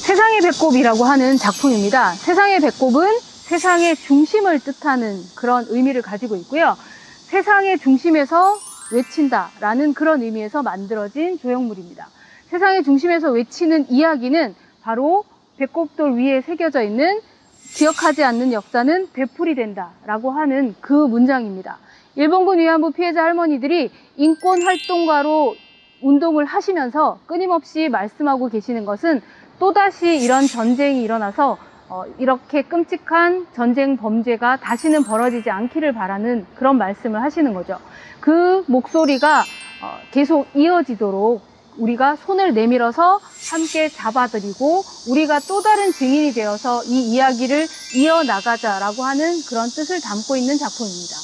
세상의 배꼽이라고 하는 작품입니다. 세상의 배꼽은 세상의 중심을 뜻하는 그런 의미를 가지고 있고요. 세상의 중심에서 외친다 라는 그런 의미에서 만들어진 조형물입니다. 세상의 중심에서 외치는 이야기는 바로 배꼽돌 위에 새겨져 있는 기억하지 않는 역사는 되풀이 된다 라고 하는 그 문장입니다. 일본군 위안부 피해자 할머니들이 인권 활동가로 운동을 하시면서 끊임없이 말씀하고 계시는 것은 또다시 이런 전쟁이 일어나서 어, 이렇게 끔찍한 전쟁 범죄가 다시는 벌어지지 않기를 바라는 그런 말씀을 하시는 거죠. 그 목소리가 어, 계속 이어지도록 우리가 손을 내밀어서 함께 잡아드리고 우리가 또 다른 증인이 되어서 이 이야기를 이어나가자라고 하는 그런 뜻을 담고 있는 작품입니다.